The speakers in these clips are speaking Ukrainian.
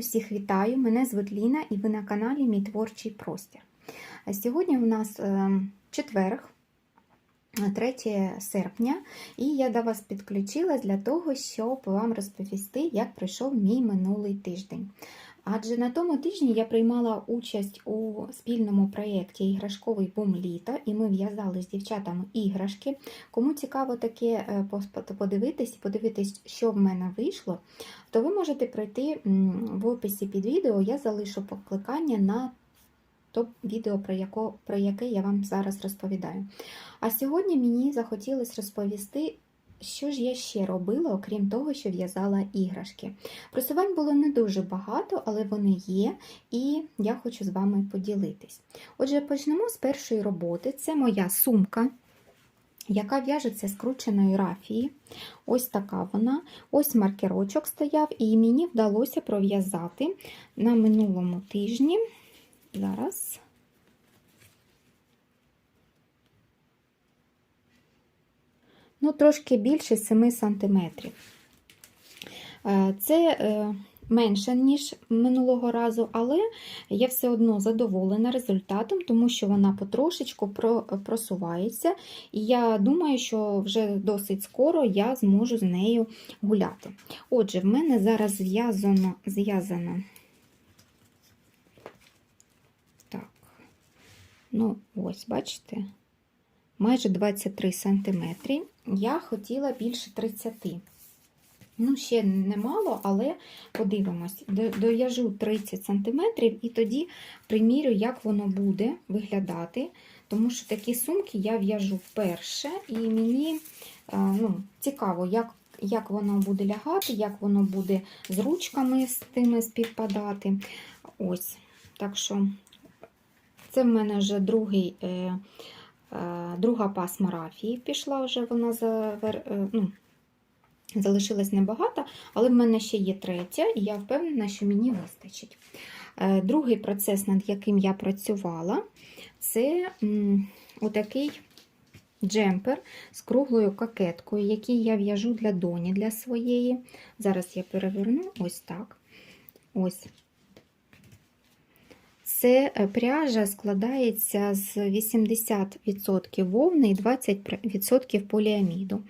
Усіх вітаю! Мене звуть Ліна і ви на каналі Мій творчий простір. Сьогодні у нас е, четверг, е, 3 серпня, і я до вас підключилась для того, щоб вам розповісти, як пройшов мій минулий тиждень. Адже на тому тижні я приймала участь у спільному проєкті Іграшковий бум літо, і ми в'язали з дівчатами іграшки. Кому цікаво таке е, подивитись, подивитись, що в мене вийшло, то ви можете пройти в описі під відео. Я залишу покликання на то відео, про, яко, про яке я вам зараз розповідаю. А сьогодні мені захотілося розповісти, що ж я ще робила, окрім того, що в'язала іграшки. Просувань було не дуже багато, але вони є, і я хочу з вами поділитись. Отже, почнемо з першої роботи. Це моя сумка. Яка в'яжеться з крученої рафії. Ось така вона. Ось маркерочок стояв, і мені вдалося пров'язати на минулому тижні. Зараз. Ну, трошки більше 7 см. Це е, менше, ніж минулого разу, але я все одно задоволена результатом, тому що вона потрошечку просувається, і я думаю, що вже досить скоро я зможу з нею гуляти. Отже, в мене зараз зв'язано, зв'язано так, ну, ось, бачите, майже 23 см. Я хотіла більше 30 Ну, ще немало, але подивимось. Дов'яжу 30 см і тоді примірю, як воно буде виглядати. Тому що такі сумки я в'яжу вперше, і мені е, ну, цікаво, як, як воно буде лягати, як воно буде з ручками з тими співпадати. Ось. Так що це в мене вже другий, е, друга пасма рафії пішла вже вона за, е, ну, Залишилось небагато, але в мене ще є третя, і я впевнена, що мені вистачить. Е, Другий процес, над яким я працювала, це отакий джемпер з круглою кокеткою, який я в'яжу для доні для своєї. Зараз я переверну ось так. Ось. Це е, пряжа складається з 80% вовни і 20% поліаміду.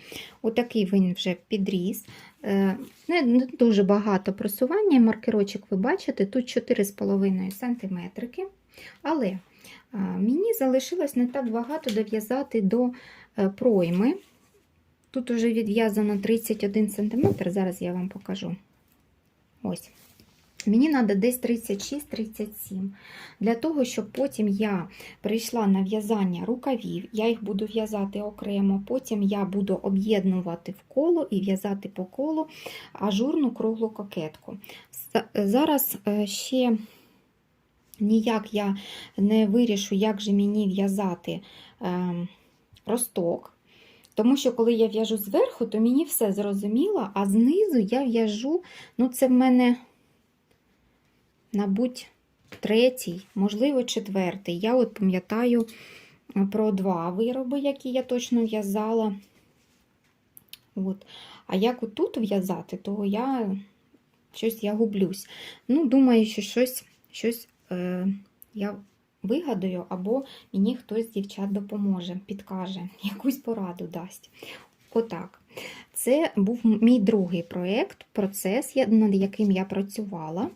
Отакий він вже підріс. Е, Не дуже багато просування. Маркерочок ви бачите, тут 4,5 см. Але е, мені залишилось не так багато дов'язати до пройми. Тут вже відв'язано 31 см, зараз я вам покажу. Ось. Мені треба десь 36-37. Для того, щоб потім я прийшла на в'язання рукавів, я їх буду в'язати окремо, потім я буду об'єднувати в коло і в'язати по колу ажурну круглу кокетку. Зараз е, ще ніяк я не вирішу, як же мені в'язати ем, росток. Тому що, коли я в'яжу зверху, то мені все зрозуміло, а знизу я в'яжу, ну це в мене мабуть, третій, можливо, четвертий. Я от пам'ятаю про два вироби, які я точно в'язала. От. А як отут в'язати, то я щось я гублюсь. Ну, думаю, що щось щось е, я вигадаю, або мені хтось з дівчат допоможе, підкаже, якусь пораду дасть. Отак. Це був мій другий проєкт, процес, над яким я працювала.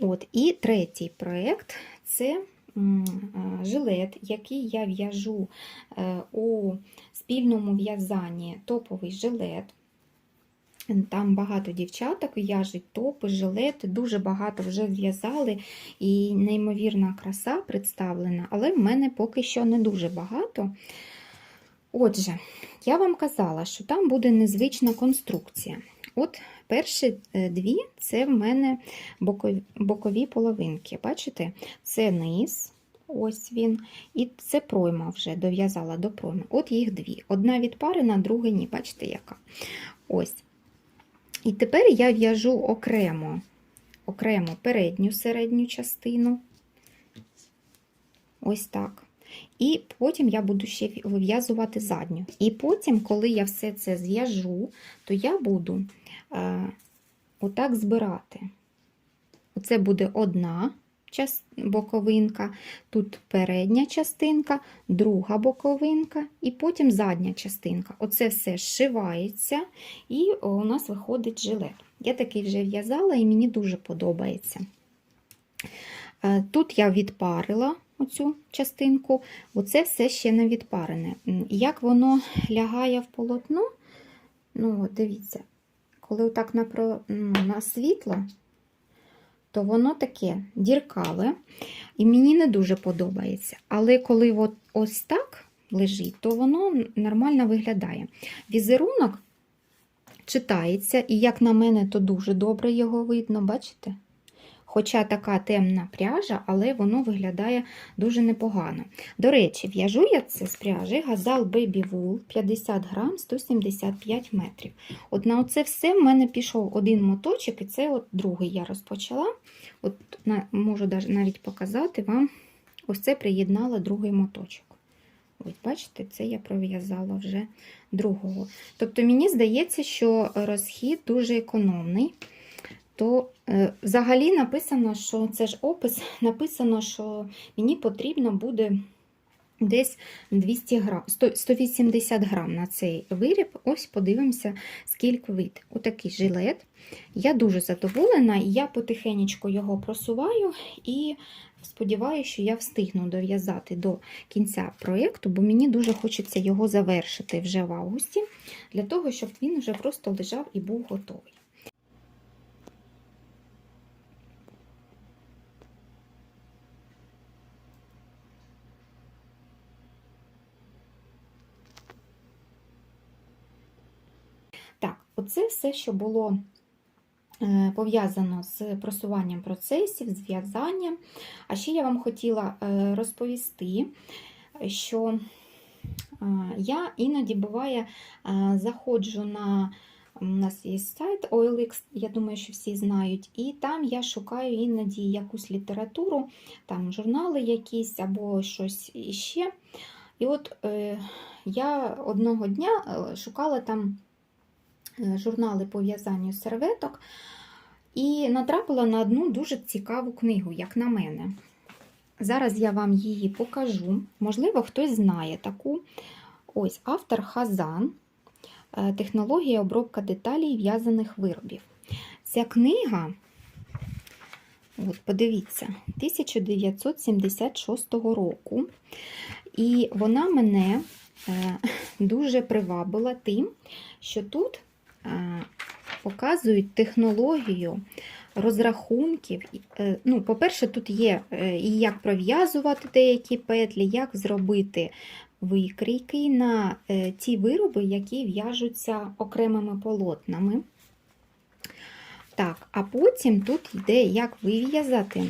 От, І третій проєкт це жилет, який я в'яжу е, у спільному в'язанні топовий жилет. Там багато дівчаток в'яжуть топи, жилети, дуже багато вже зв'язали, і неймовірна краса представлена, але в мене поки що не дуже багато. Отже, я вам казала, що там буде незвична конструкція. От перші дві це в мене бокові, половинки. Бачите? Це низ, ось він, і це пройма вже дов'язала до пройми. От їх дві. Одна відпарена, друга ні. Бачите, яка? Ось. І тепер я в'яжу окремо, окремо передню середню частину. Ось так. І потім я буду ще вив'язувати задню. І потім, коли я все це зв'яжу, то я буду е, отак збирати. Оце буде одна боковинка, тут передня частинка, друга боковинка і потім задня частинка. Оце все зшивається, і у нас виходить жилет. Я такий вже в'язала і мені дуже подобається. Е, Тут я відпарила оцю частинку, оце все ще не відпарене. Як воно лягає в полотно, ну, дивіться, коли отак на, про- на світло, то воно таке діркаве, і мені не дуже подобається. Але коли от ось так лежить, то воно нормально виглядає. Візерунок читається, і, як на мене, то дуже добре його видно, бачите? Хоча така темна пряжа, але воно виглядає дуже непогано. До речі, в'яжу я це з пряжі Газал Baby Wool 50 грам 175 метрів. От на оце все в мене пішов один моточок, і це от другий я розпочала. От Можу навіть показати вам. Ось це приєднала другий моточок. Ось, бачите, це я пров'язала вже другого. Тобто мені здається, що розхід дуже економний. То е, взагалі написано, що це ж опис, написано, що мені потрібно буде десь 200 грам, 100, 180 грам на цей виріб. Ось подивимося, скільки вийде. Отакий жилет. Я дуже задоволена, я потихеньку його просуваю і сподіваюся, що я встигну дов'язати до кінця проєкту, бо мені дуже хочеться його завершити вже в августі, для того, щоб він вже просто лежав і був готовий. Так, оце все, що було е, пов'язано з просуванням процесів, з в'язанням. А ще я вам хотіла е, розповісти, що е, я іноді буває заходжу на у нас є сайт OLX, я думаю, що всі знають, і там я шукаю іноді якусь літературу, там журнали якісь або щось іще. І от е, я одного дня шукала там журнали по в'язанню серветок і натрапила на одну дуже цікаву книгу, як на мене. Зараз я вам її покажу. Можливо, хтось знає таку. Ось автор Хазан. Е, Технологія обробка деталей в'язаних виробів. Ця книга, от подивіться, 1976 року. І вона мене е, дуже привабила тим, що тут е, показують технологію розрахунків. Е, Ну, По-перше, тут є е, і як пров'язувати деякі петлі, як зробити викрійки на е, ті вироби, які в'яжуться окремими полотнами. Так, а потім тут йде, як вив'язати.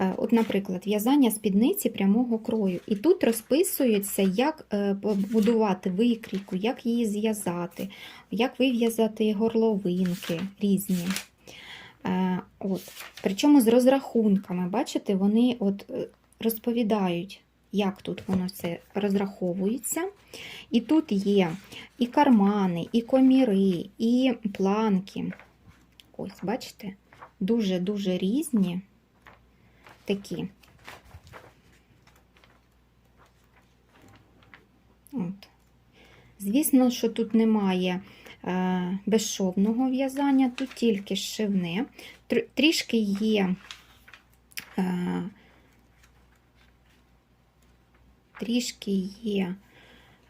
Е, От, наприклад, в'язання спідниці прямого крою. І тут розписується, як е, побудувати викрійку, як її зв'язати, як вив'язати горловинки різні. Е, От. Причому з розрахунками, бачите, вони от розповідають, як тут воно все розраховується. І тут є і кармани, і коміри, і планки. Ось, бачите, дуже-дуже різні такі. От. Звісно, що тут немає е, безшовного в'язання, тут тільки шивне. Тр- Трішки є е, трішки є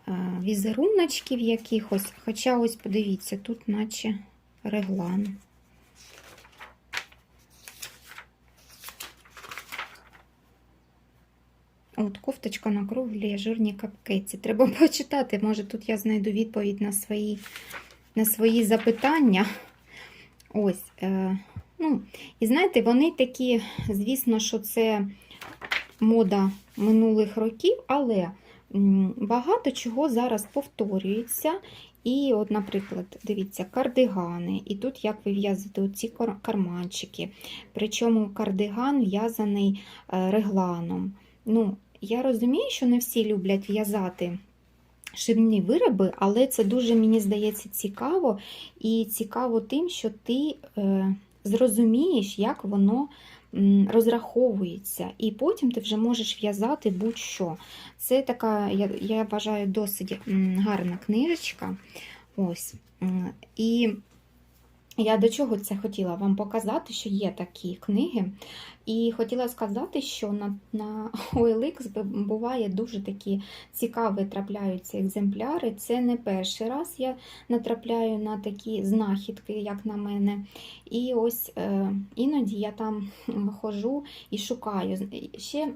е, візеруночків якихось, хоча ось подивіться, тут наче реглан. От кофточка на круглі жирні капкеці. Треба почитати. Може, тут я знайду відповідь на свої, на свої запитання. Ось. Е, ну, І знаєте, вони такі, звісно, що це мода минулих років, але багато чого зараз повторюється. І, от, наприклад, дивіться, кардигани. І тут як вив'язати оці карманчики. Причому кардиган в'язаний е, регланом. Ну, я розумію, що не всі люблять в'язати шивні вироби, але це дуже, мені здається, цікаво. І цікаво тим, що ти е, зрозумієш, як воно розраховується, і потім ти вже можеш в'язати будь-що. Це така, я, я вважаю, досить гарна книжечка. Ось. І я до чого це хотіла вам показати, що є такі книги. І хотіла сказати, що на, на OLX буває дуже такі цікаві трапляються екземпляри. Це не перший раз я натрапляю на такі знахідки, як на мене. І ось е, іноді я там ходжу і шукаю. Ще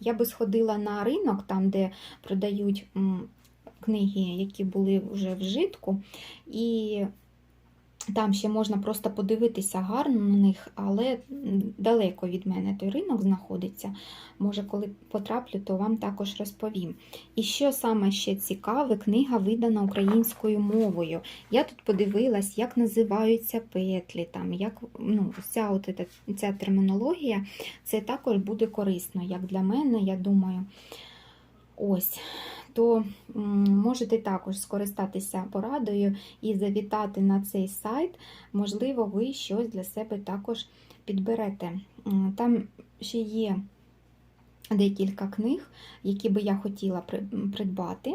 я би сходила на ринок, там, де продають книги, які були вже в житку. І там ще можна просто подивитися гарно на них, але далеко від мене той ринок знаходиться. Може, коли потраплю, то вам також розповім. І що саме ще цікаве, книга видана українською мовою. Я тут подивилась, як називаються петлі, там, як, ну, вся от ця, ця термінологія, це також буде корисно, як для мене, я думаю. Ось то можете також скористатися порадою і завітати на цей сайт. Можливо, ви щось для себе також підберете. Там ще є декілька книг, які би я хотіла придбати.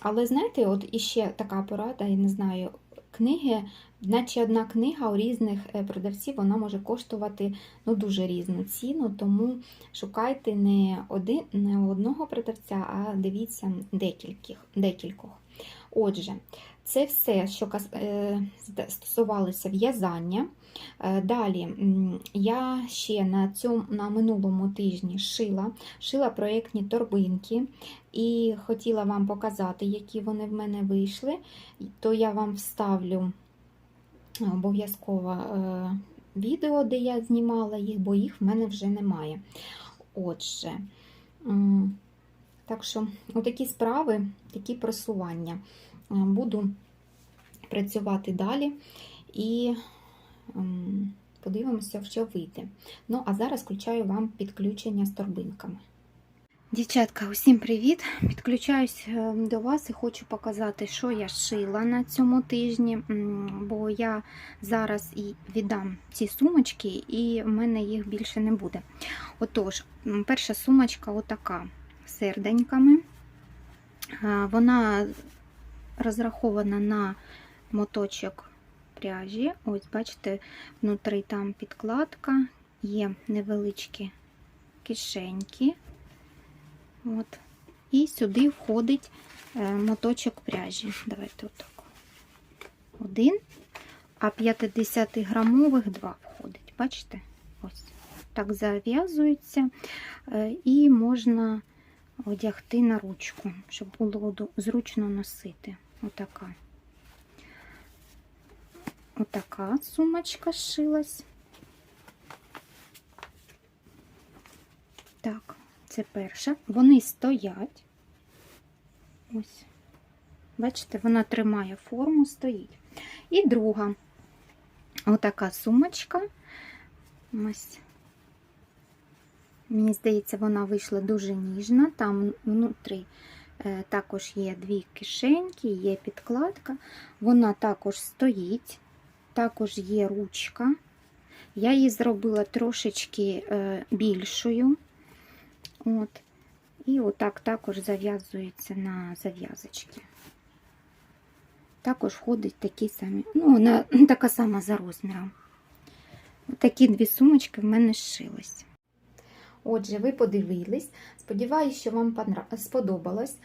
Але знаєте, от іще така порада, я не знаю, книги, наче одна книга у різних е, продавців вона може коштувати ну, дуже різну ціну, тому шукайте не один, не одного продавця, а дивіться декільких, декількох. Отже, це все, що е, стосувалося в'язання. Е, далі я ще на цьому, на минулому тижні шила шила проєктні торбинки і хотіла вам показати, які вони в мене вийшли, то я вам вставлю обов'язково е, відео, де я знімала їх, бо їх в мене вже немає. Отже, так що, отакі справи, такі просування. Е, буду працювати далі і подивимося, що вийде. Ну, а зараз включаю вам підключення з торбинками. Дівчатка, усім привіт! Підключаюсь е, до вас і хочу показати, що я шила на цьому тижні, бо я зараз і віддам ці сумочки, і в мене їх більше не буде. Отож, перша сумочка отака серденьками. Е, вона розрахована на моточок пряжі. Ось, бачите, внутрі там підкладка, є невеличкі кишеньки. От. І сюди входить е, моточок пряжі. Давайте отак. Один, а 50-грамових два входить. Бачите? Ось. Так зав'язується, е, і можна одягти на ручку, щоб було зручно носити. Отака. Отака сумочка шилась. Так, це перша. Вони стоять. Ось, бачите, вона тримає форму, стоїть. І друга отака сумочка. Ось. Мені здається, вона вийшла дуже ніжна. Там внутрі також є дві кишеньки, є підкладка. Вона також стоїть, також є ручка. Я її зробила трошечки е, більшою. От. І отак також зав'язується на зав'язочки. Також входить такі самі, ну, вона така сама за розміром. Такі дві сумочки в мене зшились. Отже, ви подивились. Сподіваюсь, що вам сподобалось.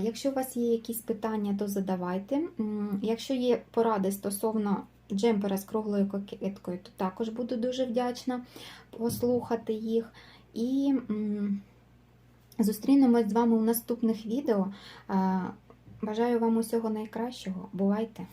Якщо у вас є якісь питання, то задавайте. Якщо є поради стосовно джемпера з круглою кокеткою, то також буду дуже вдячна послухати їх. І зустрінемось з вами у наступних відео. Бажаю вам усього найкращого. Бувайте!